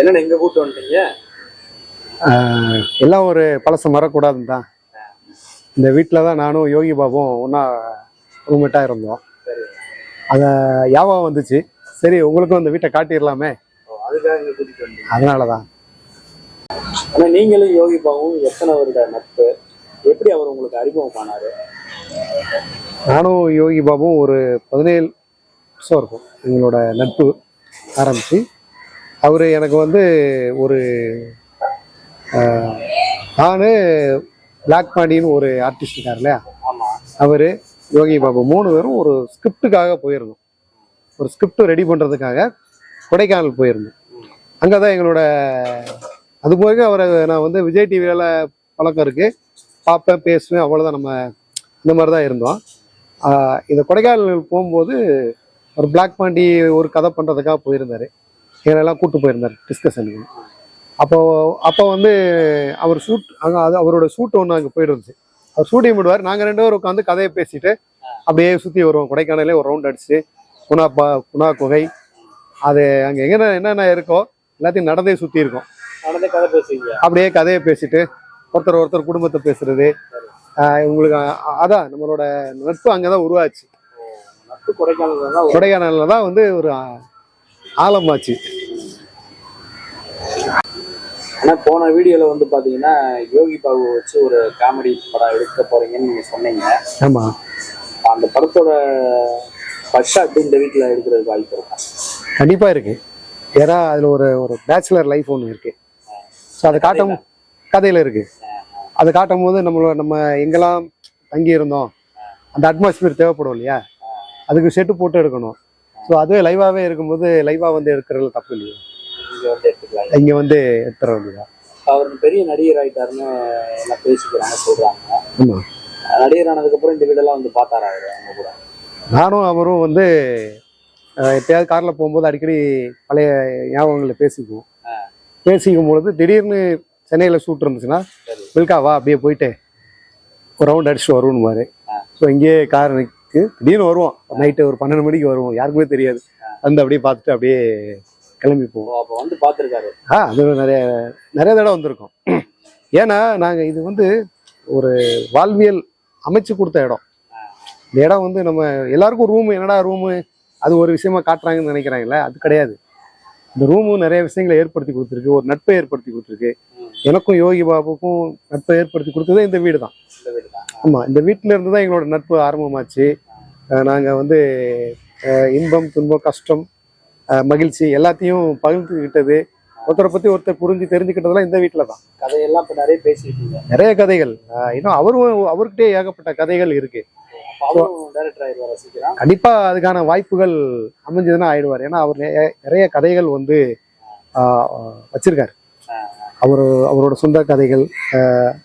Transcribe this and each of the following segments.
என்னண்ணே இங்க கூட்டு வந்துட்டீங்க? எல்லாம் ஒரு பழசை மறக்கூடாதுன்னு தான் இந்த வீட்டில் தான் நானும் யோகி பாபும் ஒன்றா ரூம்மேட்டாக இருந்தோம். அதை யாபகம் வந்துச்சு? சரி உங்களுக்கும் அந்த வீட்டை காட்டிடலாமே. அதனால தான் ஆனா நீங்களும் யோகி பாவும் எத்தனை வருட நட்பு? எப்படி அவர் உங்களுக்கு அறிமுகமானாரு? நானும் யோகி பாபும் ஒரு பதினேழு வருஷம் இருக்கும். எங்களோட நட்பு ஆரம்பித்து அவர் எனக்கு வந்து ஒரு நான் பிளாக் பாண்டின்னு ஒரு ஆர்டிஸ்ட் இருக்கார் இல்லையா? அவர் யோகி பாபு மூணு பேரும் ஒரு ஸ்கிரிப்டுக்காக போயிருந்தோம். ஒரு ஸ்கிரிப்ட் ரெடி பண்ணுறதுக்காக கொடைக்கானல் போயிருந்தோம். அங்கே தான் எங்களோட அது போக அவரை நான் வந்து விஜய் டிவியில் பழக்கம் இருக்குது பார்ப்பேன் பேசுவேன் அவ்வளோதான் நம்ம இந்த மாதிரி தான் இருந்தோம் இந்த கொடைக்கானல் போகும்போது ஒரு பிளாக் பாண்டி ஒரு கதை பண்ணுறதுக்காக போயிருந்தார். எங்களெல்லாம் கூட்டு போயிருந்தார் டிஸ்கஷனுக்கு அப்போ அப்போ வந்து அவர் ஷூட் அங்கே அது அவரோட ஷூட் ஒன்று அங்கே போயிருந்துச்சு அவர் ஷூட்டிங் பண்ணுவார் நாங்கள் ரெண்டு பேரும் உட்காந்து கதையை பேசிட்டு அப்படியே சுற்றி வருவோம். கொடைக்கானலே ஒரு ரவுண்ட் அடிச்சு குணா பா குணா குகை. அது அங்கே எங்கே என்னென்ன இருக்கோ எல்லாத்தையும் நடந்தே சுற்றி இருக்கோம். அப்படியே கதையை பேசிட்டு ஒருத்தர் ஒருத்தர் குடும்பத்தை பேசுறது. உங்களுக்கு அதான் நம்மளோட நட்பு அங்கே தான் உருவாச்சு. கொடைக்கானல் கொடைக்கானலில் தான் வந்து ஒரு ஆழமாச்சு. ஆனா போன வீடியோல வந்து பாத்தீங்கன்னா யோகி பாபு வச்சு ஒரு காமெடி படம் எடுக்க போறீங்கன்னு நீங்க சொன்னீங்க. ஆமாம் அந்த படத்தோட ஃபர்ஸ்ட் ஷாட் இந்த வீட்டுல எடுக்கிறதுக்கு வாய்ப்பு இருக்கா? கண்டிப்பாக இருக்கு. ஏன்னா அதில் ஒரு ஒரு பேச்சுலர் லைஃப் ஒன்று இருக்கு. ஸோ அதை காட்டும் கதையில் இருக்கு. அதை காட்டும் போது நம்மளோட நம்ம எங்கெல்லாம் தங்கி இருந்தோம் அந்த அட்மாஸ்பியர் தேவைப்படும் இல்லையா? அதுக்கு செட்டு போட்டு எடுக்கணும். ஸோ அதுவே லைவாகவே இருக்கும்போது லைவாக வந்து எடுக்கிறதுல தப்பு இல்லையா. இங்க வந்து எடுத்துக்கலாம் இங்கே வந்து எடுத்துற அவர் பெரிய நடிகர் ஆயிட்டாருன்னு எல்லாம் பேசிக்கிறாங்க சொல்றாங்க. ஆமாம் நடிகர் ஆனதுக்கு அப்புறம் இந்த வீடெல்லாம் வந்து பார்த்தாரா அவரு அவங்க கூட? நானும் அவரும் வந்து எப்பயாவது காரில் போகும்போது அடிக்கடி பழைய ஞாபகங்களை பேசிக்குவோம். பேசிக்கும் பொழுது திடீர்னு சென்னையில் ஷூட் இருந்துச்சுன்னா. மில்கா வா அப்படியே போயிட்டு ஒரு ரவுண்ட் அடிச்சுட்டு வருவோம் மாதிரி ஸோ இங்கேயே கார் நிற்கு திடீர்னு வருவோம். நைட்டு ஒரு பன்னெண்டு மணிக்கு வருவோம். யாருக்குமே தெரியாது. வந்து அப்படியே பார்த்துட்டு அப்படியே கிளம்பி போவோம் அப்ப வந்து பார்த்திருக்காரு ஆ அது நிறைய நிறைய தடவை வந்திருக்கோம். ஏன்னா நாங்கள் இது வந்து ஒரு வாழ்வியல் அமைச்சு கொடுத்த இடம். இந்த இடம் வந்து நம்ம எல்லாருக்கும் ரூமு என்னடா ரூமு அது ஒரு விஷயமா காட்டுறாங்கன்னு நினைக்கிறாங்களே அது கிடையாது. இந்த ரூமு நிறைய விஷயங்களை ஏற்படுத்தி கொடுத்துருக்கு. ஒரு நட்பை ஏற்படுத்தி கொடுத்துருக்கு. எனக்கும் யோகி பாபுக்கும் நட்பை ஏற்படுத்தி கொடுத்ததே இந்த வீடு தான் ஆமாம் இந்த வீட்டில் இருந்து தான் எங்களோட நட்பு ஆரம்பமாச்சு. நாங்கள் வந்து இன்பம் துன்பம் கஷ்டம் மகிழ்ச்சி எல்லாத்தையும் பகிர்ந்துக்கிட்டது ஒருத்தரை பற்றி ஒருத்தர் புரிஞ்சு தெரிஞ்சுக்கிட்டதெல்லாம் இந்த வீட்டில் தான். கதையெல்லாம் இப்ப நிறைய பேசியிருக்கீங்க. நிறைய கதைகள். இன்னும் அவரும் அவர்கிட்டயே ஏகப்பட்ட கதைகள் இருக்கு. அப்ப அவரும் டைரக்டர் ஆயிடுவார் ரசிக்கிறான் கண்டிப்பா அதுக்கான வாய்ப்புகள் அமைஞ்சதுன்னா ஆயிடுவார். ஏன்னா அவர் நிறைய கதைகள் வந்து வச்சிருக்காரு. அவர் அவரோட சொந்த கதைகள்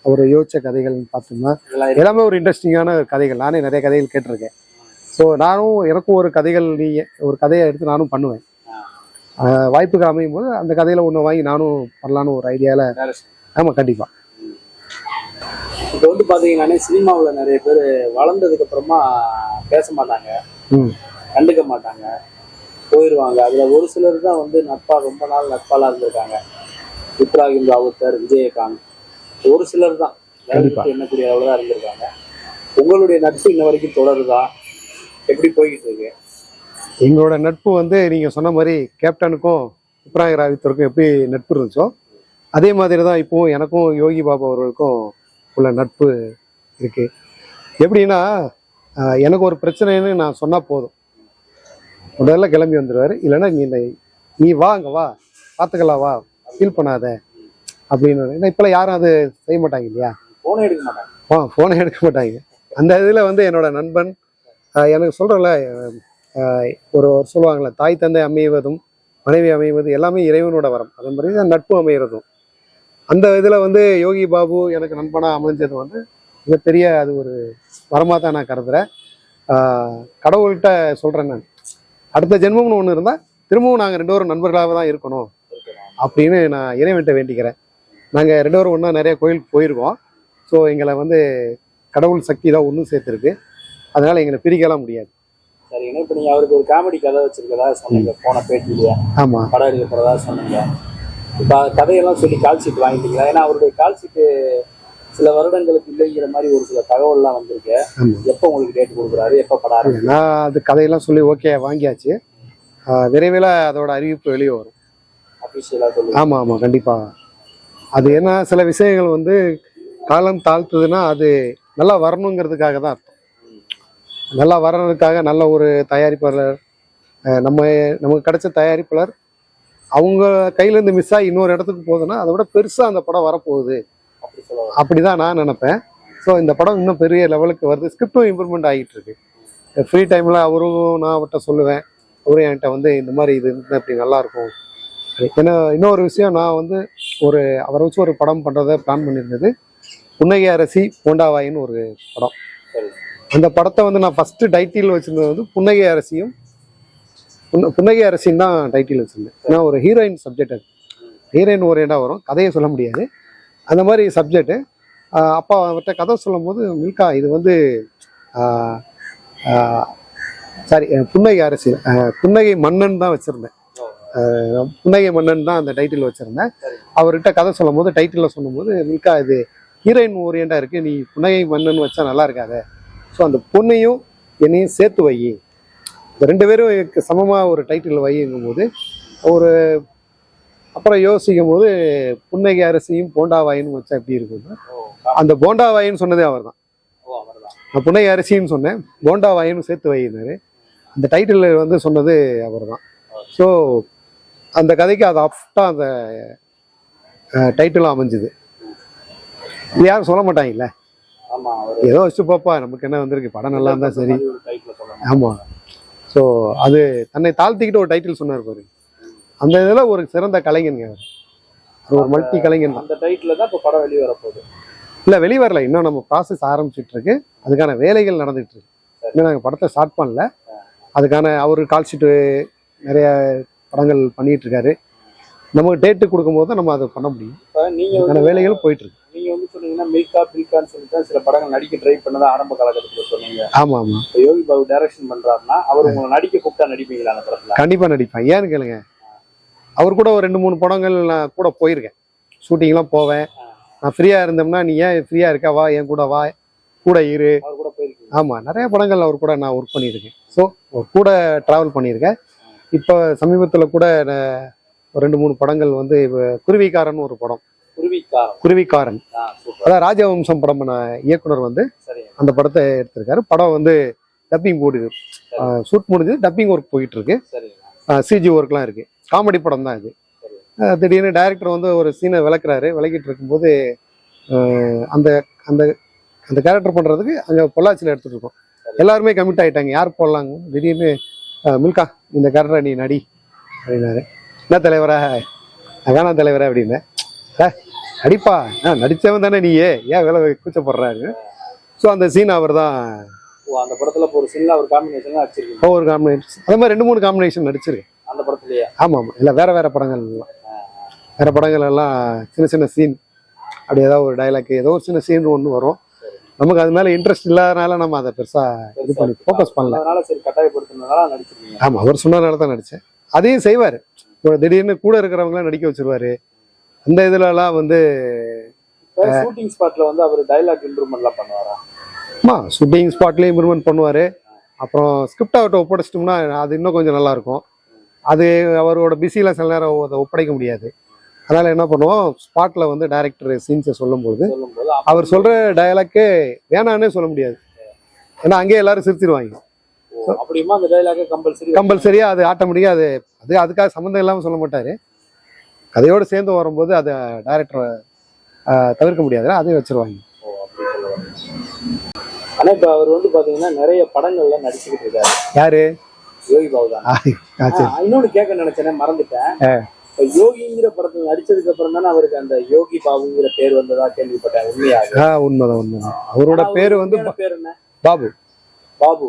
அவர் யோசிச்ச கதைகள் பார்த்தோம்னா. எல்லாமே ஒரு இன்ட்ரெஸ்டிங்கான கதைகள். நானே நிறைய கதைகள் கேட்டிருக்கேன். ஸோ நானும் எனக்கும் ஒரு கதைகள் நீ ஒரு கதையை எடுத்து நானும் பண்ணுவேன். ஆஹ், வாய்ப்புகள் அமையும் போது அந்த கதையில ஒன்று வாங்கி நானும் பண்ணலான்னு ஒரு ஐடியாவில். ஆமாம் கண்டிப்பா. இப்ப வந்து பாத்தீங்கன்னா சினிமாவுல நிறைய பேர் வளர்ந்ததுக்கு அப்புறமா பேச மாட்டாங்க. கண்டுக்க மாட்டாங்க. போயிடுவாங்க அதுல ஒரு சிலர் தான் வந்து நட்பா ரொம்ப நாள் நட்பாலா இருந்திருக்காங்க. இப்ராஹிம் ராவுத்தர் விஜயகாந்த். ஒரு சிலர் தான். எண்ணக்கூடிய அளவு தான் இருந்திருக்காங்க. உங்களுடைய நட்பு இன்ன வரைக்கும் தொடருதா? எப்படி போய்கிட்டு இருக்கு? எங்களோட நட்பு வந்து நீங்க சொன்ன மாதிரி கேப்டனுக்கும் இப்ராஹிம் ராவித்தருக்கும் எப்படி நட்பு இருந்துச்சோ அதே மாதிரி தான் இப்போ எனக்கும் யோகி பாபா அவர்களுக்கும் உள்ள நட்பு இருக்கு. எப்படின்னா எனக்கு ஒரு பிரச்சனைன்னு நான் சொன்னா போதும். முதல்ல கிளம்பி வந்துடுவாரு இல்லைன்னா நீ நீ வா அங்க வா. பார்த்துக்கலாம் வா. ஃபீல் பண்ணாத. அப்படின்னு ஏன்னா இப்போலாம் யாரும் அது செய்ய மாட்டாங்க இல்லையா? போனே எடுக்க மாட்டாங்க. ஆ ஃபோனை எடுக்க மாட்டாங்க. அந்த இதில் வந்து என்னோட நண்பன் எனக்கு சொல்கிறேன்ல ஒரு சொல்லுவாங்களே தாய் தந்தை அமைவதும் மனைவி அமைவது எல்லாமே இறைவனோட வரம். அதே மாதிரி தான் நட்பு அமைகிறதும் அந்த இதில் வந்து யோகி பாபு எனக்கு நண்பனாக அமைஞ்சது வந்து மிகப்பெரிய அது ஒரு வரமாக தான் நான் கருதுகிறேன் கடவுள்கிட்ட சொல்கிறேன் நான். அடுத்த ஜென்மம்னு ஒன்று இருந்தால் திரும்பவும் நாங்கள் ரெண்டு பேரும் நண்பர்களாக தான் இருக்கணும் அப்படின்னு நான் இறைவன்கிட்ட வேண்டிக்கிறேன். நாங்கள் ரெண்டு பேரும் ஒன்றா நிறைய கோயிலுக்கு போயிருக்கோம். ஸோ எங்களை வந்து கடவுள் சக்தி தான் ஒன்றும் சேர்த்துருக்கு. அதனால் எங்களை பிரிக்கலாம் முடியாது. சரிங்க இப்ப நீங்க அவருக்கு ஒரு காமெடி கதை வச்சிருக்கதா சொன்னீங்க போன பேட்டியில? ஆமாம் படம் எடுக்க போறதா சொன்னீங்க. இப்ப கதையெல்லாம் சொல்லி கால் ஷீட் வாங்கிட்டீங்களா? ஏன்னா அவருடைய கால் ஷீட்டு சில வருடங்களுக்கு இல்லைங்கிற மாதிரி ஒரு சில தகவல்லாம் வந்திருக்கு. எப்போ உங்களுக்கு டேட் கொடுக்குறாரு? எப்போ படம் ஆரம்பிக்கும்? நான் அது கதையெல்லாம் சொல்லி ஓகே வாங்கியாச்சு. விரைவில் அதோட அறிவிப்பு வெளியே வரும். அஃபிஷியலாக சொல்லி ஆமாம் ஆமாம் கண்டிப்பாக அது என்ன சில விஷயங்கள் வந்து காலம் தாழ்த்துதுன்னா அது நல்லா வரணுங்கிறதுக்காக தான் அர்த்தம். நல்லா வர்றதுக்காக நல்ல ஒரு தயாரிப்பாளர் நம்ம நமக்கு கிடைச்ச தயாரிப்பாளர் அவங்க கையிலேருந்து மிஸ் ஆகி இன்னொரு இடத்துக்கு போகுதுன்னா அதை விட பெருசாக அந்த படம் வரப்போகுது. அப்படி தான் நான் நினப்பேன். ஸோ இந்த படம் இன்னும் பெரிய லெவலுக்கு வருது. ஸ்கிரிப்டும் இம்ப்ரூவ்மெண்ட் ஆகிட்டு இருக்கு ஃப்ரீ டைமில் அவரும் நான் அவர்கிட்ட சொல்லுவேன். அவரும் என்கிட்ட வந்து இந்த மாதிரி இது இருந்தால் இப்படி நல்லாயிருக்கும் ஏன்னா இன்னொரு விஷயம் நான் வந்து ஒரு அவரை வச்சு ஒரு படம் பண்ணுறதை பிளான் பண்ணியிருந்தது புன்னகை அரசி பூண்டாவாயின்னு ஒரு படம். சரி. அந்த படத்தை வந்து நான் ஃபஸ்ட்டு டைட்டில் வச்சிருந்தது வந்து புன்னகை அரசியும் புன்ன- புன்னகை அரசியும் தான் டைட்டில் வச்சிருந்தேன். ஏன்னா ஒரு ஹீரோயின் சப்ஜெக்ட் அது. ஹீரோயின் ஓரியண்டாக வரும். கதையை சொல்ல முடியாது. அந்த மாதிரி சப்ஜெக்ட்டு அப்பா அவர்கிட்ட கதை சொல்லும் போது மில்கா இது வந்து சாரி புன்னகை அரசி புன்னகை மன்னன் தான் வச்சுருந்தேன். புன்னகை மன்னன் தான் அந்த டைட்டில் வச்சுருந்தேன். சரி. அவர்கிட்ட கதை சொல்லும் போது டைட்டிலில் சொல்லும்போது மில்கா இது ஹீரோயின் ஓரியண்டாக இருக்குது நீ புன்னகை மன்னன் வச்சா நல்லா இருக்காத. ஸோ அந்த பொண்ணையும் என்னையும் சேர்த்து வை. இந்த ரெண்டு பேரும் சமமாக ஒரு டைட்டில் வைங்கும் போது ஒரு அப்புறம் யோசிக்கும் போது புன்னகை அரசியும் போண்டாவாயின்னு வச்சா எப்படி இருக்கும்னா ஓ அந்த போண்டாவாயின்னு சொன்னதே அவர் தான் நான் புன்னகை அரிசின்னு சொன்னேன் போண்டாவாயின்னு சேர்த்து வைனாரு அந்த டைட்டில் வந்து சொன்னது அவர் தான் ஸோ அந்த கதைக்கு அது ஆப்டாக அந்த டைட்டிலும் அமைஞ்சுது. யாரும் சொல்ல மாட்டாங்கல்ல? ஏதோ வச்சு பாப்பா நமக்கு என்ன வந்திருக்கு? படம் நல்லா இருந்தா சரி. ஆமாம் ஸோ அது தன்னை தாழ்த்திக்கிட்டு ஒரு டைட்டில் சொன்னார் பாரு. அந்த இதில் ஒரு சிறந்த கலைஞனுங்க அவர் ஒரு மல்டி கலைஞன் தான். அந்த டைட்டில் தான் இப்போ படம் வெளியே வரப்போகுது. இல்லை வெளி வரல. இன்னும் நம்ம ப்ராசஸ் ஆரம்பிச்சிட்டு இருக்கு. அதுக்கான வேலைகள் நடந்துட்டு இருக்கு. இன்னும் நாங்கள் படத்தை ஸ்டார்ட் பண்ணல. அதுக்கான அவர் கால் ஷீட்டு நிறைய படங்கள் பண்ணிட்டு இருக்காரு. நமக்கு டேட்டு கொடுக்கும்போது தான் நம்ம அதை பண்ண முடியும். இப்போ நீங்க அதுக்கான வந்து வேலைகள் போயிட்டு இருக்கு நீங்க வந்து சொன்னீங்கன்னா மில்கா பில்கான்னு சொல்லிட்டு சில படங்கள் நடிக்க ட்ரை பண்ணதா ஆரம்ப காலகட்டத்தில் சொன்னீங்க. ஆமாம் ஆமாம் யோகி பாபு டைரக்ஷன் பண்றாருன்னா அவர் உங்களை நடிக்க கூப்பிட்டா நடிப்பீங்களா அந்த படத்துல? கண்டிப்பாக நடிப்பேன். ஏன்னு கேளுங்க. அவர் கூட ஒரு ரெண்டு மூணு படங்கள் நான் கூட போயிருக்கேன். ஷூட்டிங்லாம் போவேன். நான் ஃப்ரீயாக இருந்தோம்னா நீ ஏன் ஃப்ரீயாக இருக்க? வா என் கூட வா. கூட இரு. அவர் கூட போயிருக்கீங்க. ஆமாம் நிறைய படங்கள் அவர் கூட நான் ஒர்க் பண்ணியிருக்கேன். ஸோ கூட ட்ராவல் பண்ணியிருக்கேன். இப்போ சமீபத்தில் கூட ரெண்டு மூணு படங்கள் வந்து குருவிக்காரன் ஒரு படம். குருவிக்காரன். அதான் ராஜவம்சம் படம் இயக்குனர் வந்து அந்த படத்தை எடுத்திருக்காரு. படம் வந்து டப்பிங் போடுது. ஷூட் முடிஞ்சு டப்பிங் ஒர்க் போயிட்டு இருக்கு சிஜி ஒர்க்லாம் இருக்கு. காமெடி படம் தான் இது. திடீர்னு டைரக்டர் வந்து ஒரு சீனை விளக்குறாரு. விளக்கிட்டு இருக்கும்போது அந்த அந்த அந்த கேரக்டர் பண்ணுறதுக்கு அங்கே பொள்ளாச்சியில் எடுத்துட்டு இருக்கோம். எல்லாருமே கமிட் ஆயிட்டாங்க. யார் போடலாங்க? திடீர்னு மில்கா இந்த கேரக்டரை நீ நடி அப்படின்னாரு. என்ன தலைவரா? "நான் வேணாம் தலைவரா அப்படின்னேன் "சார், நடிப்பா ஆ நடித்தவன் தானே நீயே. ஏன் வேலை கூச்சப்படுறாரு ஸோ அந்த சீன் அவர் தான் அந்த படத்துல ஒரு சின்ன ஒரு காம்பினேஷன் வச்சிருக்கீங்க ஒவ்வொரு காம்பினேஷன் அதே மாதிரி ரெண்டு மூணு காம்பினேஷன் நடிச்சிருக்கேன் அந்த படத்துலயே? ஆமாம். ஆமாம் இல்லை வேற வேற படங்கள் எல்லாம். வேற படங்கள் எல்லாம் சின்ன சின்ன சீன் அப்படி ஏதாவது ஒரு டைலாக் ஏதோ ஒரு சின்ன சீன் ஒன்று வரும். நமக்கு அது மேலே இன்ட்ரெஸ்ட் இல்லாதனால நம்ம அதை பெருசாக இது பண்ணி ஃபோக்கஸ் பண்ணல. அதனால சரி கட்டாயப்படுத்தினதால நடிச்சிருக்கீங்க. ஆமாம் அவர் சொன்னதுனால தான் நடித்தேன் அதையும் செய்வார். இப்போ திடீர்னு கூட இருக்கிறவங்களாம் நடிக்க வச்சிருவாரு. அந்த இதுலலாம் வந்து ஷூட்டிங் ஸ்பாட்ல வந்து அவர் டைலாக் இம்ப்ரூவ்மெண்ட்லாம் பண்ணுவாரா? ஆமா ஷூட்டிங் ஸ்பாட்லேயும் இம்ப்ரூவ்மெண்ட் பண்ணுவார். அப்புறம் ஸ்கிரிப்ட் அவர்கிட்ட ஒப்படைச்சிட்டோம்னா அது இன்னும் கொஞ்சம் நல்லா இருக்கும் அது அவரோட பிஸியில் சில நேரம் அதை ஒப்படைக்க முடியாது. அதனால் என்ன பண்ணுவோம் ஸ்பாட்டில் வந்து டைரக்டர் சீன்ஸை சொல்லும்போது அவர் சொல்கிற டயலாக்கே வேணான்னே சொல்ல முடியாது. ஏன்னா அங்கேயே எல்லாரும் சிரிச்சிருவாங்க. அப்படியுமா அந்த டைலாக கம்பல்சரி கம்பல்சரியாக அது ஆட்டோமேட்டிக்காக அது அது அதுக்காக சம்மந்தம் இல்லாமல் சொல்ல மாட்டார். கதையோடு சேர்ந்து வரும்போது அதை டைரக்டரை தவிர்க்க முடியாது அதையும் வச்சிருவாங்க. ஆனா இப்போ அவர் வந்து பாத்தீங்கன்னா நிறைய படங்கள்ல நடிச்சுக்கிட்டு இருக்காரு. யாரு? யோகி பாபு தான். இன்னொன்னு கேட்க நினைச்சேனே மறந்துட்டேன். யோகிங்கிற படத்துல நடிச்சதுக்கு அப்புறம் தானே அவருக்கு அந்த யோகி பாபுங்கிற பேர் வந்ததா கேள்விப்பட்டேன் உண்மையாக உண்மைதான் உண்மைதான். அவரோட பேர் வந்து பேர் என்ன? பாபு. பாபு.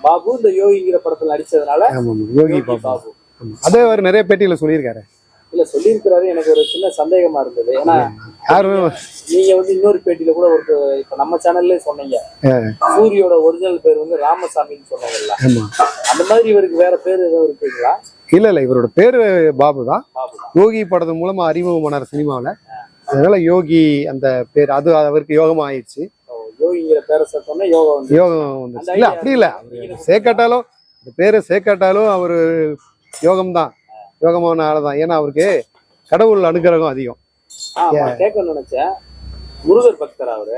பாபு இந்த யோகிங்கிற படத்துல நடிச்சதுனால யோகி பாபு. அதே அவர் நிறைய பேட்டியில சொல்லியிருக்காரு. இல்ல சொல்லியிருக்கிறாரு. எனக்கு ஒரு சின்ன சந்தேகமா இருந்தது. ஏன்னா யாரும் நீங்க வந்து இன்னொரு பேட்டியில கூட ஒரு இப்ப நம்ம சேனல்லே சொன்னீங்க. சூரியோட ஒரிஜினல் பேர் வந்து ராமசாமின்னு சொன்னீங்கல்ல. ஆமா. அந்த மாதிரி இவருக்கு வேற பேர் எதுவும் இருக்குங்களா? இல்ல இல்ல. இவரோட பேரு பாபு தான். யோகி படத்தின் மூலமா அறிமுகமானார் சினிமாவில். அதனால யோகி அந்த பேர் அது அவருக்கு யோகமா ஆயிடுச்சு யோகிங்கிற பேரை வந்து யோகம் வந்துச்சு இல்ல அப்படி இல்ல. சேர்க்காட்டாலும் இந்த பேரை சேர்க்காட்டாலும் அவரு யோகம் தான் யோகமான ஆள் தான் ஏன்னா அவருக்கு கடவுள் அனுகிரகம் அதிகம். கேட்க நினைச்சேன் முருகர் பக்தர் அவரு?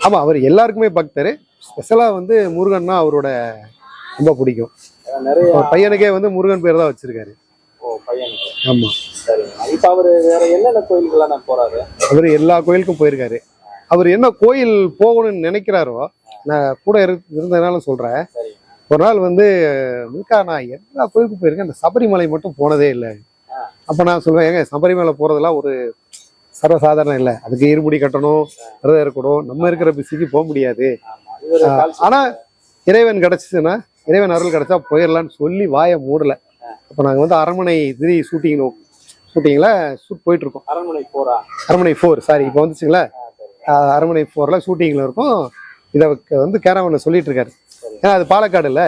ஆமா அவர் எல்லாருக்குமே பக்தர். ஸ்பெஷலா வந்து முருகன்னா அவரோட ரொம்ப பிடிக்கும். நிறைய பையனுக்கே வந்து முருகன் பேர் தான் வச்சிருக்காரு. ஆமா. சரி இப்ப அவரு வேற என்னென்ன கோயிலுக்கெல்லாம் நான் போறாரு? அவர் எல்லா கோயிலுக்கும் போயிருக்காரு. அவர் என்ன கோயில் போகணும்னு நினைக்கிறாரோ நான் கூட இரு- இருந்ததுனால சொல்றேன். சரி ஒரு நாள் வந்து மில்கா நான் எல்லா கோயிலுக்கும் போயிருக்கேன். இந்த சபரிமலை மட்டும் போனதே இல்லை. அப்ப நான் சொல்லுவேன் ஏங்க சபரிமலை போறதெல்லாம் ஒரு சர்வசாதாரணம் இல்லை. அதுக்கு இருமுடி கட்டணும் விரதம் இருக்கணும். நம்ம இருக்கிற பிஸிக்கு போக முடியாது. ஆமா இவரு கால் ஆனா இறைவன் கிடைச்சிச்சுன்னா இறைவன் அருள் கிடைச்சா போயிடலான்னு சொல்லி வாயை மூடல. அப்போ நாங்கள் வந்து அரண்மனை திரி ஷூட்டிங் ஷூட்டிங்கில் ஷூட் போயிட்டு இருக்கோம். அரண்மனை போறா அரண்மனை ஃபோர் சாரி இப்போ வந்துச்சுங்களா? அரண்மனை ஃபோரில் ஷூட்டிங்கில் இருக்கும். இதை வந்து கேரவனில் சொல்லிட்டு இருக்காரு. ஏன்னா அது பாலக்காடு இல்லை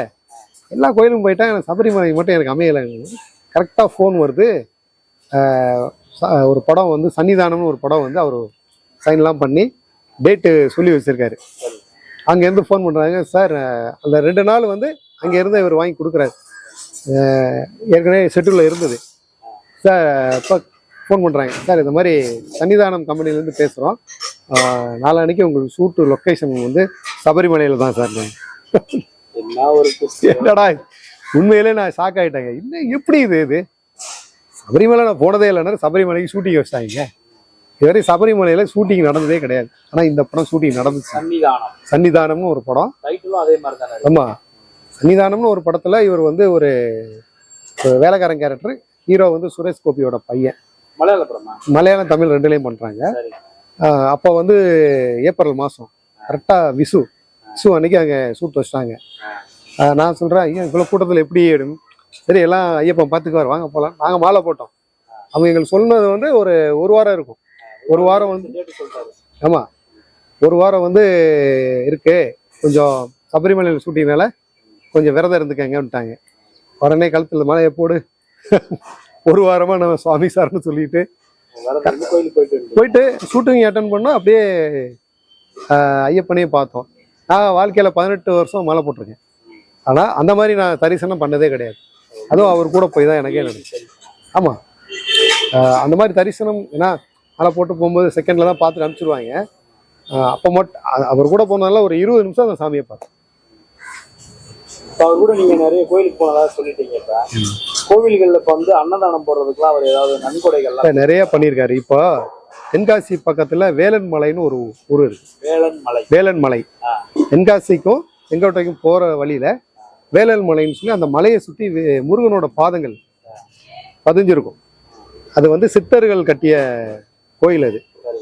எல்லா கோயிலும் போயிட்டா எனக்கு சபரிமலை மட்டும் எனக்கு அமையலை. கரெக்டாக ஃபோன் வருது. ஒரு படம் வந்து சன்னிதானம்னு ஒரு படம் வந்து அவர் சைன்லாம் பண்ணி டேட்டு சொல்லி வச்சுருக்காரு. அங்கேருந்து ஃபோன் பண்ணுறாங்க சார் அந்த ரெண்டு நாள் வந்து அங்கேருந்து இவர் வாங்கி கொடுக்குறாரு. ஏற்கனவே ஷெட்யூலில் இருந்தது. சார் இப்போ ஃபோன் பண்ணுறாங்க சார் இந்த மாதிரி சன்னிதானம் கம்பெனிலேருந்து பேசுகிறோம் நாளான்னைக்கு உங்களுக்கு ஷூட்டு லொக்கேஷன் வந்து சபரிமலையில் தான் சார் என்ன ஒரு. என்னடா? உண்மையிலே நான் ஷாக் ஆகிட்டேங்க இன்னும் எப்படி இது இது? சபரிமலை நான் போனதே இல்லைன்னா சபரிமலைக்கு ஷூட்டிங் வச்சிட்டாங்க. இதுவரை சபரிமலையில் ஷூட்டிங் நடந்ததே கிடையாது. ஆனால் இந்த படம் ஷூட்டிங் நடந்துச்சு. சன்னிதானம். சன்னிதானம்னு ஒரு படம். டைட்டிலும் அதே மாதிரி தானே இருக்கு. ஆமா. சன்னிதானம்னு ஒரு படத்துல இவர் வந்து ஒரு வேலைக்காரன் கேரக்டர் ஹீரோ வந்து சுரேஷ் கோபியோட பையன். மலையாளம் தமிழ் ரெண்டுலேயும் ஆஹ் அப்போ வந்து ஏப்ரல் மாதம் கரெக்டாக விசு விசு அன்னைக்கு அங்கே ஷூட் வச்சிட்டாங்க. நான் சொல்கிறேன் ஐயா இவ்வளோ கூட்டத்தில் எப்படி எடுக்கும் சரி எல்லாம் ஐயப்பன் பார்த்துக்குவார் வாங்க போகலாம் நாங்கள் மாலை போட்டோம். அவங்க எங்களுக்கு சொன்னது வந்து ஒரு ஒரு வாரம் இருக்கும். ஒரு வாரம் வந்து ஆமாம் ஒரு வாரம் வந்து இருக்கு. கொஞ்சம் சபரிமலையில் ஷூட்டிங்னால கொஞ்சம் விரதம் இருந்துக்கங்கன்ட்டாங்க உடனே கழுத்தில் மலையை போடு. ஒரு வாரமாக நம்ம சுவாமி சார்னு சொல்லிட்டு போயிட்டு ஷூட்டிங் அட்டன் பண்ணோம் அப்படியே ஐயப்பனையும் பார்த்தோம். நான் வாழ்க்கையில் பதினெட்டு வருஷம் மாலை போட்டிருக்கேன். ஆனால் அந்த மாதிரி நான் தரிசனம் பண்ணதே கிடையாது. அதுவும் அவர் கூட போய் தான் எனக்கே நடந்துச்சு. ஆமாம் அந்த மாதிரி தரிசனம் ஏன்னா மாலை போட்டு போகும்போது செகண்டில் தான் பார்த்துட்டு அனுப்பிச்சிடுவாங்க அப்போ மட்டும் அவர் கூட போனதால ஒரு இருபது நிமிஷம் அந்த சாமியை பார்த்தேன் அவர் கூட நீங்க நிறைய கோயிலுக்கு போனதா சொல்லிட்டீங்க கோவில்கள்ல இப்ப வந்து அன்னதானம் போடுறதுக்குலாம் அவர் ஏதாவது நன்கொடைகள்லாம் இப்ப நிறைய பண்ணியிருக்காரு. இப்போ தென்காசி பக்கத்தில் வேலன் மலைன்னு ஒரு ஊர் இருக்கு. வேலன் மலை. வேலன் மலை. தென்காசிக்கும் செங்கோட்டைக்கும் போகிற வழியில் வேலன் மலைன்னு சொல்லி அந்த மலையை சுற்றி முருகனோட பாதங்கள் பதிஞ்சிருக்கும். அது வந்து சித்தர்கள் கட்டிய கோயில் அது.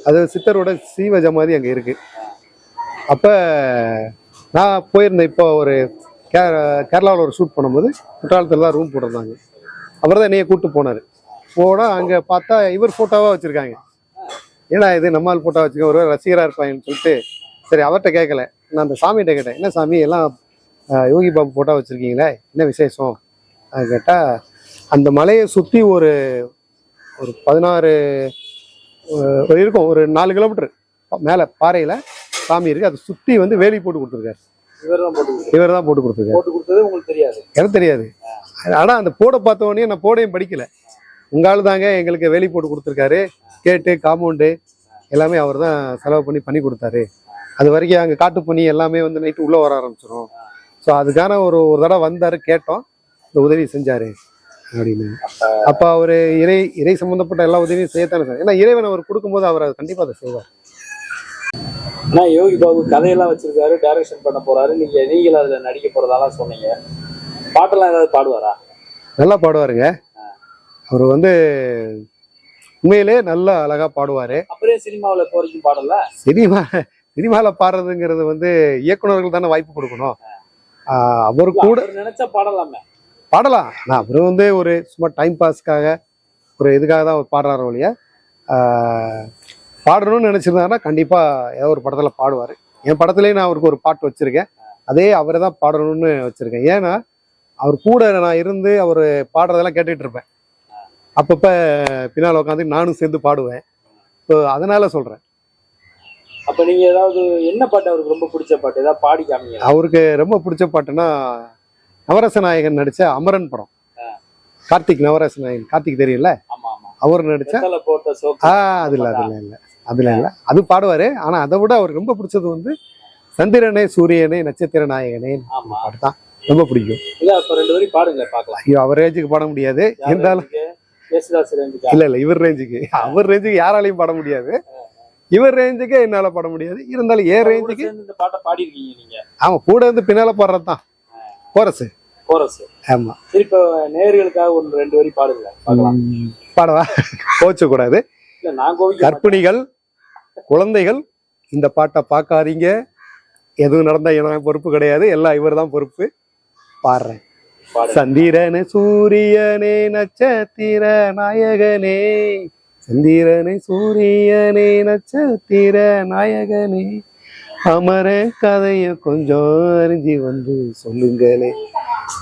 அது சித்தரோட சீவ ஜமாதி அங்கே இருக்கு. அப்போ நான் போயிருந்தேன். இப்போ ஒரு கே கேரளாவில் ஒரு ஷூட் பண்ணும்போது குற்றாலத்தில் தான் ரூம் போட்டிருந்தாங்க. அவர் தான் என்னைய கூப்பிட்டு போனார். போனால் அங்கே பார்த்தா இவர் ஃபோட்டோவாக வச்சுருக்காங்க. ஏன்னா இது நம்மால் ஃபோட்டோ வச்சுக்க ஒரு ரசிகராக இருப்பாங்கன்னு சொல்லிட்டு சரி அவர்கிட்ட கேட்கல. நான் அந்த சாமிகிட்ட கேட்டேன் என்ன சாமி எல்லாம் யோகி பாபு ஃபோட்டோ வச்சுருக்கீங்களே? என்ன விசேஷம்? அது கேட்டால் அந்த மலையை சுற்றி ஒரு ஒரு பதினாறு இருக்கும் ஒரு நாலு கிலோமீட்டர் மேலே பாறையில் சாமி இருக்குது அதை சுற்றி வந்து வேலி போட்டு கொடுத்துருக்காரு. இவர் தான் போட்டு கொடுத்தாரு. இவர் தான் போட்டு கொடுத்துருக்காரு. போட்டு கொடுத்தது உங்களுக்கு தெரியாது. எனக்கு தெரியாது. ஆனால் அந்த போட பார்த்த உடனே நான் போடையும் படிக்கல. உங்களால் தாங்க எங்களுக்கு வேலி போட்டு கொடுத்துருக்காரு. கேட்டு காம்பவுண்டு எல்லாமே அவர் தான் செலவு பண்ணி பண்ணி கொடுத்தாரு. அது வரைக்கும் அங்கே காட்டு பண்ணி எல்லாமே வந்து நைட்டு உள்ளே வர ஆரம்பிச்சிடும் ஸோ அதுக்கான ஒரு ஒரு தடவை வந்தார் கேட்டோம். இந்த உதவி செஞ்சாரு. அப்படின்னு. அப்போ அவர் இறை இறை சம்மந்தப்பட்ட எல்லா உதவியும் செய்யத்தானே சார். ஏன்னா இறைவன் அவர் கொடுக்கும்போது அவர் அதை கண்டிப்பாக அதை செய்வார். ஆனா யோகி பாபு கதையெல்லாம் வச்சிருக்காரு. டைரக்ஷன் பண்ண போறாரு. நீங்க நீங்களும் அதுல நடிக்க போறதாலாம் சொன்னீங்க. பாட்டெல்லாம் ஏதாவது பாடுவாரா? நல்லா பாடுவாருங்க. அவர் வந்து உண்மையிலே நல்லா அழகாா பாடுவார். அப்படியே சினிமாவுல வரைக்கும் பாடல? சினிமா சினிமாவில் பாடுறதுங்கிறது வந்து இயக்குனர்கள் தானே வாய்ப்பு கொடுக்கணும். அவர் கூட நினைச்சா பாடலாமே. பாடலாம். நான் அவர் வந்து ஒரு சும்மா டைம் பாஸ்க்காக ஒரு இதுக்காக தான் அவர் பாடுறாரு ஒழிய பாடணும்னு நினச்சிருந்தாருன்னா கண்டிப்பாக ஏதோ ஒரு படத்தில் பாடுவார். என் படத்துலேயே நான் அவருக்கு ஒரு பாட்டு வச்சுருக்கேன். அதே அவரை தான் பாடணும்னு வச்சுருக்கேன். ஏன்னா அவர் கூட நான் இருந்து அவர் பாடுறதெல்லாம் கேட்டுட்டு இருப்பேன். அப்பப்ப பின்னால் உட்காந்து நானும் சேர்ந்து பாடுவேன். ஸோ அதனால சொல்றேன். அப்ப நீங்க ஏதாவது என்ன பாட்டு அவருக்கு ரொம்ப பிடிச்ச பாட்டு? ஏதாவது பாடி காமிங்க அவருக்கு ரொம்ப பிடிச்ச பாட்டுன்னா நவரச நாயகன் நடிச்ச அமரன் படம். கார்த்திக் நவரச நாயகன். கார்த்திக் தெரியல ஆமா ஆமா. அவர் நடிச்ச வெத்தலை போட்ட சோப்பு. ஆ அதுல இல்ல. அதுல இல்ல. அது பாடுவாரு. ஆனா அதை விட அவருக்கு ரொம்ப பிடிச்சது வந்து சந்திரனே சூரியனே நட்சத்திர நாயகனே பாட்டு தான். ரொம்ப பிடிக்கும். ஐயோ அவர் ரேஞ்சுக்கு பாட முடியாது. இருந்தாலும் இல்ல இல்ல இவர் ரேஞ்சுக்கு அவர் ரேஞ்சுக்கு யாராலையும் பாட முடியாது. இவர் ரேஞ்சுக்கு என்னால பாட முடியாது. இருந்தாலும் கூட ரேஞ்சுக்கு சேர்ந்து இந்த பாட்டை பாடி இருக்கீங்க நீங்க. ஆமா கூட இருந்து பின்னால பாடுறது தான். கோரஸ் கோரஸ் ஆமா. சரி இப்ப நேயர்களுக்காக ஒரு ரெண்டு வரி பாடுங்க பாடவா? கோச்ச கூடாது. கர்ப்பிணிகள் குழந்தைகள் இந்த பாட்டை பார்க்காதீங்க. எதுவும் நடந்தா எனக்கு பொறுப்பு கிடையாது. எல்லாம் இவர் தான் பொறுப்பு. பாடுறேன். சந்திரனே சூரியனே நட்சத்திர நாயகனே. சந்திரனே சூரியனே நட்சத்திர நாயகனே. அமர கதைய கொஞ்சம் அறிஞ்சி வந்து சொல்லுங்களே.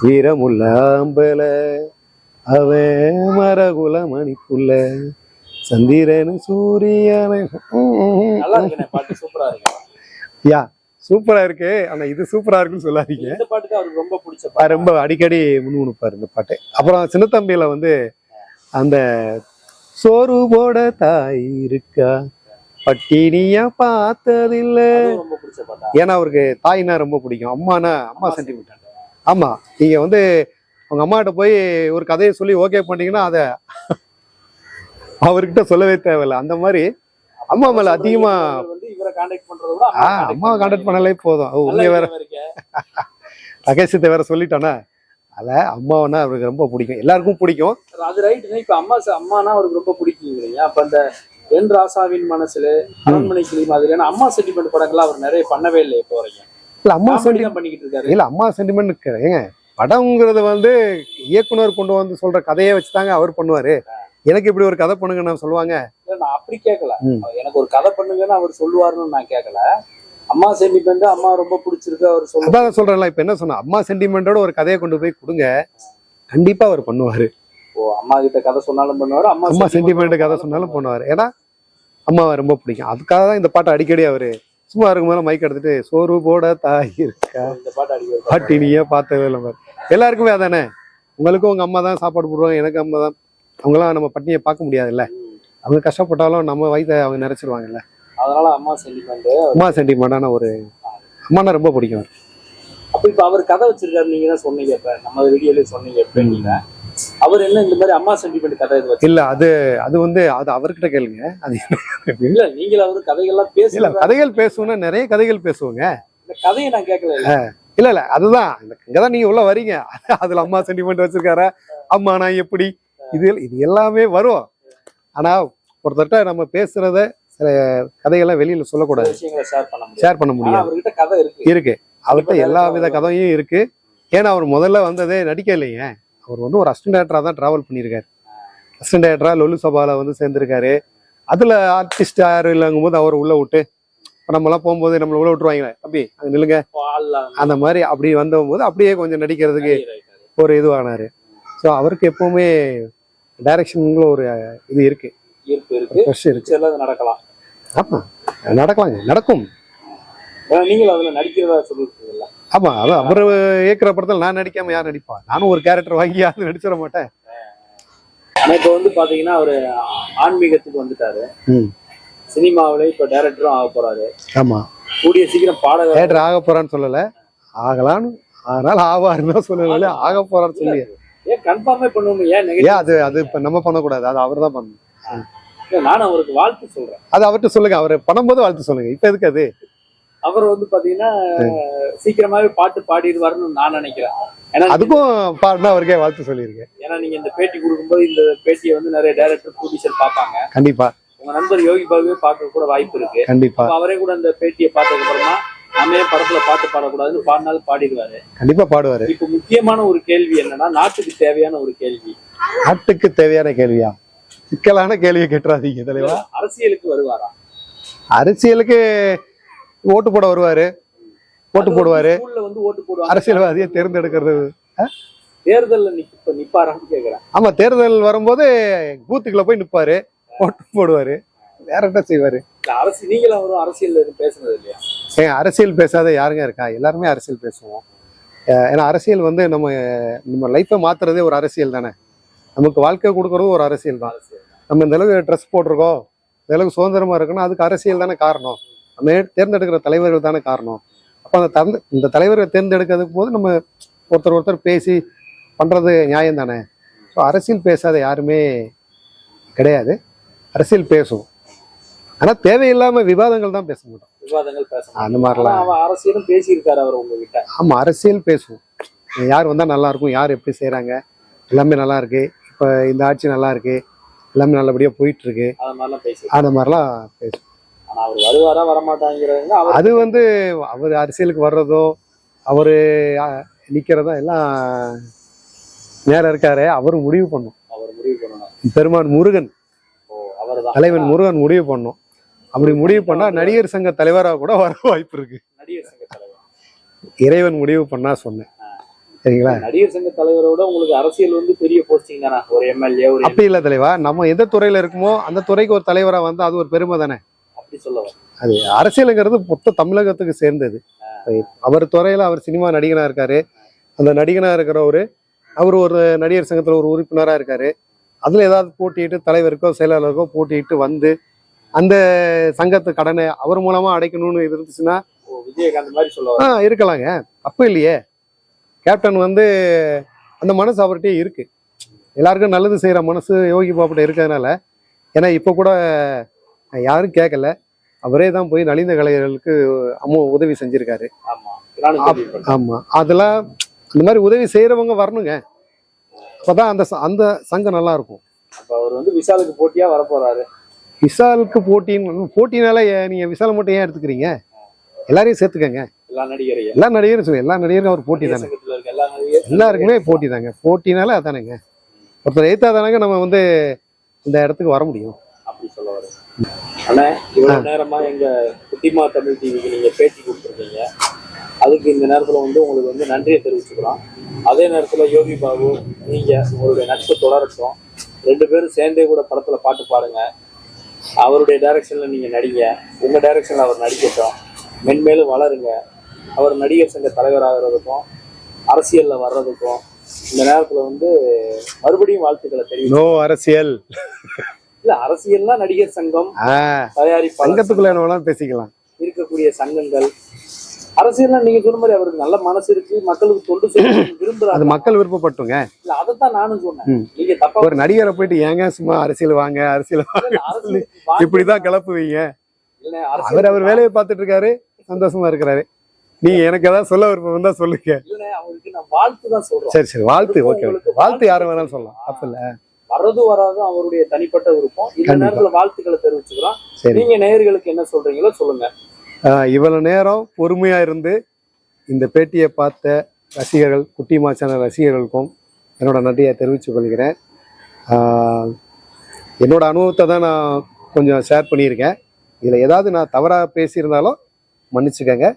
வீரமுள்ள அம்பல அவன் மரகுல மணிப்புள்ள. சந்திரனு சூரியனே. யா சூப்பரா இருக்கு. ஆனா இது சூப்பரா இருக்குன்னு சொல்லாதீங்க. இந்த பாட்டு தான் அவருக்கு ரொம்ப பிடிச்ச ரொம்ப அடிக்கடி முன்முணுப்பாரு இந்த பாட்டு. அப்புறம் சின்னத்தம்பியில வந்து அந்த சோறு போட தாய் இருக்கா? பட்டினியா பார்த்ததில்ல. ஏன்னா அவருக்கு தாய்னா ரொம்ப பிடிக்கும். அம்மானா அம்மா சென்டிமெண்ட் ஆமா. நீங்க வந்து உங்க அம்மாட்ட போய் ஒரு கதையை சொல்லி ஓகே பண்ணீங்கன்னா அதை அவர்கிட்ட சொல்லவே தேவையில்ல. அந்த மாதிரி அம்மா மேல அதிகமா அம்மாவை கான்டாக்ட் பண்ணாலே போதும். ஓ, உண்மையை வேற ரகசியத்தை வேற சொல்லிட்டோன்னா அத அம்மாவனா அவருக்கு ரொம்ப பிடிக்கும். எல்லாருக்கும் பிடிக்கும். அது ரைட் இப்ப அம்மா அம்மானா அவருக்கு ரொம்ப பிடிக்குங்கிறீங்க அப்ப அந்த என் ராசாவின் மனசுல அரண்மனை கிளி மாதிரியான அம்மா சென்டிமெண்ட் படங்கள்லாம் அவர் நிறைய பண்ணவே இல்லை இப்போ வரைக்கும். இல்ல அம்மா காமெடி சென்டி தான் பண்ணிக்கிட்டு இருக்காரு. இல்ல அம்மா சென்டிமெண்ட் ஏங்க படம்ங்கிறது வந்து இயக்குனர் கொண்டு வந்து சொல்ற கதையை வச்சுதாங்க அவர் பண்ணுவாரு. எனக்கு இப்படி ஒரு கதை பண்ணுங்க நான் சொல்லுவாங்க. இல்ல, நான் அப்படி கேட்கல. எனக்கு ஒரு கதை பண்ணுங்கன்னு அவர் சொல்லுவாருன்னு நான் கேட்கல அம்மா சென்டிமெண்ட் அம்மா ரொம்ப பிடிச்சிருக்கு அவர் சொல்ல அதான் சொல்றேன்ல இப்ப என்ன சொன்னா அம்மா சென்டிமெண்டோட ஒரு கதையை கொண்டு போய் கொடுங்க. கண்டிப்பா அவர் பண்ணுவாரு. ஓ அம்மா கிட்ட கதை சொன்னாலும் பண்ணுவாரு அம்மா அம்மா சென்டிமெண்ட் கதை சொன்னாலும் பண்ணுவாரு. ஏன்னா அம்மாவை ரொம்ப பிடிக்கும். அதுக்காக தான் இந்த பாட்டை அடிக்கடி அவரு சும்மா இருக்கும் போது மைக் எடுத்துட்டு சோறு போட தாய் இருக்கா? பாட்டினியே பார்த்தவே இல்லை. எல்லாருக்குமே அதானே? உங்களுக்கும் உங்க அம்மா தான் சாப்பாடு போடுவாங்க எனக்கு அம்மா தான் அவங்களாம் நம்ம பட்டினியை பார்க்க முடியாதுல்ல. அவங்க கஷ்டப்பட்டாலும் நம்ம வயித்தை அவங்க நிறைச்சிருவாங்கல்ல. அதனால அம்மா சென்டிமெண்ட் அம்மா சென்டிமெண்டான ஒரு அம்மானா ரொம்ப பிடிக்கும். அப்ப இப்ப அவர் கதை வச்சிருக்காரு நீங்க தான் சொன்னீங்க இப்ப. நம்ம வீடியோலயே சொன்னீங்க அவர் என்ன இந்த மாதிரி அம்மா சென்டிமெண்ட் கதை இது இல்ல அது அது வந்து அது அவர்கிட்ட கேளுங்க. அது இல்ல நீங்கள அவரு கதைகள்லாம் பேசல கதைகள் பேசுவோம்னா நிறைய கதைகள் பேசுவோங்க. இந்த கதையை நான் கேட்கல இல்ல. இல்ல அதுதான். இங்கதான் நீங்க உள்ள வரீங்க. அதுல அம்மா சென்டிமெண்ட் வச்சிருக்காரா? அம்மா நான் எப்படி? இது இது எல்லாமே வரும். ஆனா ஒருத்தர்ட்ட நம்ம பேசுறத சில கதைகள்லாம் வெளியில சில சொல்லக்கூடாது ஷேர் பண்ண முடியும் முடியாது. இருக்கு. அவர்கிட்ட எல்லா வித கதையும் இருக்கு. ஏன்னா அவர் முதல்ல வந்ததே நடிக்க இல்லைங்க அவர் வந்து ஒரு அசிஸ்டன்ட் டேரக்டரா தான் டிராவல் பண்ணியிருக்காரு. அசிஸ்டன்ட் டேரக்டரா லொலு சபால வந்து சேர்ந்திருக்காரு. அதுல ஆர்டிஸ்ட் யாரும் இல்லைங்கும் போது அவர் உள்ள விட்டு இப்ப நம்ம எல்லாம் போகும்போது நம்மள உள்ள விட்டுருவாங்களே தம்பி அங்க நில்லுங்க. அந்த மாதிரி அப்படி வந்தபோது அப்படியே கொஞ்சம் நடிக்கிறதுக்கு ஒரு இதுவானாரு. ஸோ அவருக்கு எப்பவுமே டைரக்ஷனுங்கிற ஒரு இது இருக்கு. நடக்கலாம். ஆமா. நடக்கலாங்க நடக்கும். நீங்களும் அதுல நடிக்கிறதா சொல்லிருக்கீங்கல்ல. ஆமா அதான் அவர் இயக்குற படத்தில் நான் நடிக்காம யார் நடிப்பா? நானும் ஒரு கேரக்டர் வாங்கி யாரும் நடிச்சிட மாட்டேன். ஆனா இப்ப வந்து பாத்தீங்கன்னா அவரு ஆன்மீகத்துக்கு வந்துட்டாரு. ம். சினிமாவில இப்ப டைரக்டரும் ஆக போறாரு. ஆமா. கூடிய சீக்கிரம் பாடகர். தேட்டர் ஆக போறான்னு சொல்லல. ஆகலான்னு அதனால ஆவாருன்னு சொல்லல. ஆக போறான்னு சொல்லி ஏன் கன்ஃபார்மே பண்ணணும் ஏன் ஏன் அது அது இப்ப நம்ம பண்ணக்கூடாது. அது அவர் தான் பண்ணணும் நானும் அவருக்கு வாழ்த்து சொல்றேன். அது அவர்கிட்ட சொல்லுங்க. அவர் பண்ணும்போது வாழ்த்து சொல்லுங்க. இப்ப எதுக்கு அது? அவர் வந்து பாத்தீங்கன்னா சீக்கிரமாவே பாட்டு பாடிடுவாருன்னு நான் நினைக்கிறேன். ஏன்னா அதுக்கும் பாருன்னா அவருக்கே வாழ்த்து சொல்லியிருக்கேன் ஏன்னா நீங்க இந்த பேட்டி கொடுக்கும்போது இந்த பேட்டியை வந்து நிறைய டைரக்டர் ப்ரொடியூசர் பார்ப்பாங்க. கண்டிப்பா. உங்க நண்பர் யோகி பாபுவே பார்க்க கூட வாய்ப்பு இருக்கு. கண்டிப்பா. அவரே கூட அந்த பேட்டியை பார்த்ததுக்கு அப்புறமா நம்ம ஏன் படத்துல பாட்டு பாடக்கூடாதுன்னு பாடினாலும் பாடிடுவாரு. கண்டிப்பா பாடுவாரு. இப்ப முக்கியமான ஒரு கேள்வி என்னன்னா நாட்டுக்கு தேவையான ஒரு கேள்வி. நாட்டுக்கு தேவையான கேள்வியா? சிக்கலான கேள்வியை கேட்டுறாதீங்க தலைவா. அரசியலுக்கு வருவாரா? அரசியலுக்கு ஓட்டு போட வருவாரு. ஓட்டு போடுவாரு. ஸ்கூல்ல வந்து ஓட்டு போடுவாங்க அரசியல்வாதியை தேர்ந்தெடுக்கிறது. தேர்தல்ல நிக்க இப்ப நிப்பாரான்னு கேக்குறேன். ஆமா தேர்தல் வரும்போது பூத்துக்குள்ள போய் நிப்பாரு. ஓட்டு போடுவாரு. வேற என்ன செய்வாரு? இல்ல அரசு நீங்களும் அவரும் அரசியல் எதுவும் பேசுனது இல்லையா? ஏன் அரசியல் பேசாத யாருங்க இருக்கா? எல்லாருமே அரசியல் பேசுவோம். ஏன்னா அரசியல் வந்து நம்ம நம்ம லைஃப்பை மாத்துறதே ஒரு அரசியல் தானே? நமக்கு வாழ்க்கை கொடுக்கறதும் ஒரு அரசியல் தான். நம்ம இந்த அளவுக்கு ட்ரெஸ் போட்டிருக்கோம் இந்த அளவுக்கு சுதந்திரமா இருக்குன்னா அதுக்கு அரசியல் தானே காரணம். நம்ம தேர்ந்தெடுக்கிற தலைவர்கள் தானே காரணம். அப்போ அந்த தந்த இந்த தலைவரை தேர்ந்தெடுக்கிறதுக்கு போது நம்ம ஒருத்தர் ஒருத்தர் பேசி பண்ணுறது நியாயம் தானே? ஸோ அரசியல் பேசாத யாருமே கிடையாது. அரசியல் பேசும் ஆனால் தேவையில்லாமல் விவாதங்கள் தான் பேச மாட்டோம். விவாதங்கள் பேசணும் அந்த மாதிரிலாம் அவன் அரசியலும் பேசியிருக்காரு அவர் உங்ககிட்ட. ஆமா அரசியல் பேசுவோம். யார் வந்தா நல்லா இருக்கும் யார் எப்படி செய்றாங்க எல்லாமே நல்லா இருக்கு. இப்ப இந்த ஆட்சி நல்லா இருக்கு எல்லாமே நல்லபடியா போயிட்டு இருக்கு அது மாதிரிலாம் பேசி அந்த மாதிரிலாம் பேசுவோம். அவர் வருவாரா அது வந்து அவர் அரசியலுக்கு வர்றதோ அவரு அஹ், நிக்கிறதோ எல்லாம் நேரம் இருக்காரு. அவர் முடிவு பண்ணும். அவர் முடிவு பண்ணணும். பெருமான் முருகன். தலைவன் முருகன் முடிவு பண்ணும். அப்படி முடிவு பண்ணா நடிகர் சங்க தலைவராக கூட வர வாய்ப்பு இருக்கு. இறைவன் முடிவு பண்ணா சொன்னேன். சரிங்களா? நடிகர் சங்க தலைவரோட உங்களுக்கு அரசியல் வந்து பெரிய போஸ்டிங் தானே? ஒரு எம்எல்ஏ ஒரு அப்படி இல்ல தலைவா. நம்ம எந்த துறையில இருக்குமோ அந்த துறைக்கு ஒரு தலைவரா வந்தா அது ஒரு பெருமை தானே? அப்படி சொல்ல அது அரசியலுங்கிறது மொத்த தமிழகத்துக்கு சேர்ந்தது. அவர் துறையில அவர் சினிமா நடிகனா இருக்காரு. அந்த நடிகனா இருக்கிறவரு அவர் ஒரு நடிகர் சங்கத்துல ஒரு உறுப்பினரா இருக்காரு. அதுல ஏதாவது போட்டியிட்டு தலைவருக்கோ செயலாளருக்கோ போட்டியிட்டு வந்து அந்த சங்கத்து கடனை அவர் மூலமா அடைக்கணும்னு இருந்துச்சுன்னா ஓ, விஜயகாந்த் மாதிரி சொல்ல ஆ இருக்கலாங்க. தப்பு இல்லையே. கேப்டன் வந்து அந்த மனசு அவர்கிட்டயே இருக்கு. எல்லாருக்கும் நல்லது செய்யற மனசு யோகி பாபுட்ட இருக்கிறதுனால. ஏன்னா இப்போ கூட யாரும் கேட்கல அவரே தான் போய் நலிந்த கலைஞர்களுக்கு அம்மா உதவி செஞ்சிருக்காரு. ஆமா நானும் கேள்விப்பட்டேன். ஆமா. அதெல்லாம் இந்த மாதிரி உதவி செய்யறவங்க வரணுங்க. அப்பதான் அந்த ச- அந்த சங்கம் நல்லா இருக்கும். அப்ப அவர் வந்து விஷாலுக்கு போட்டியா வர போறாரு விஷாலுக்கு போட்டின்னு போட்டினால ஏன் நீங்க விஷாலை மட்டும் ஏன் எடுத்துக்கிறீங்க? எல்லாரையும் சேர்த்துக்கங்க. எல்லா நடிகரையும். எல்லா நடிகரும் சொல்லு, எல்லா நடிகரும் அவர் போட்டி தானே. எல்லாருக்குமே போட்டி தாங்க. போட்டினால அதானேங்க. ஒருத்தர் எய்த்தா தானங்க நம்ம வந்து இந்த இடத்துக்கு வர முடியும். அண்ணா இவ்வளவு நேரமா எங்க குட்டிமா தமிழ் டிவிக்கு நீங்க பேட்டி கொடுத்துருக்கீங்க. அதுக்கு இந்த நேரத்துல வந்து உங்களுக்கு வந்து நன்றியை தெரிவிச்சுக்கிறோம். அதே நேரத்துல யோகி பாபு நீங்க உங்களுடைய நட்பு தொடரட்டும். ரெண்டு பேரும் சேர்ந்தே கூட படத்துல பாட்டு பாடுங்க. அவருடைய டைரக்ஷன்ல நீங்க நடிங்க. உங்க டைரக்ஷன்ல அவர் நடிக்கட்டும். மென்மேலும் வளருங்க. அவர் நடிகர் சங்க தலைவராகிறதுக்கும் அரசியல்ல வர்றதுக்கும் இந்த நேரத்துல வந்து மறுபடியும் வாழ்த்துக்களை தெரிவிச்சு நோ அரசியல். இல்ல அரசியல்னா நடிகர் சங்கம் ஆஹ் தயாரிப்பாளர் சங்கத்துக்குள்ள பேசிக்கலாம். இருக்கக்கூடிய சங்கங்கள் அரசியல்னா நீங்க சொன்ன மாதிரி அவருக்கு நல்ல மனசு இருக்கு மக்களுக்கு தொண்டு விரும்புறாங்க. மக்கள் விருப்பப்பட்டுங்க. இல்ல அதைத்தான் நானும் சொன்னேன். நீங்க தப்பா ஒரு நடிகரை போயிட்டு ஏங்க சும்மா அரசியல் வாங்க அரசியல் இப்படிதான் கிளப்புவீங்க. அவர் அவர் வேலையை பார்த்துட்டு இருக்காரு சந்தோஷமா இருக்கிறாரு. நீங்க எனக்கு ஏதாவது சொல்ல விருப்பம் இருந்தா சொல்லுங்க. அவருக்கு நான் வாழ்த்து தான் சொல்றேன் சரி சரி வாழ்த்து ஓகே வாழ்த்து யாரும் வேணாலும் சொல்லலாம். தப்பு இல்ல. வர்றது வராதும் அவருடைய தனிப்பட்ட விருப்பம். இந்த. நேரத்துல வாழ்த்துக்களை தெரிவிச்சுக்கிறோம். நீங்க நேயர்களுக்கு என்ன சொல்றீங்களோ சொல்லுங்க. இவ்வளோ நேரம் பொறுமையாக இருந்து இந்த பேட்டியை பார்த்த ரசிகர்கள் குட்டி மாச்சான ரசிகர்களுக்கும் என்னோடய நன்றியை தெரிவித்துக் கொள்கிறேன். என்னோடய அனுபவத்தை தான் நான் கொஞ்சம் ஷேர் பண்ணியிருக்கேன். இதில் ஏதாவது நான் தவறாக பேசியிருந்தாலும் மன்னிச்சுக்கோங்க.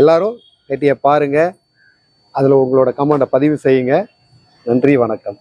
எல்லாரும் பேட்டியை பாருங்கள் அதில் உங்களோட கமெண்ட்டை பதிவு செய்யுங்க. நன்றி வணக்கம்.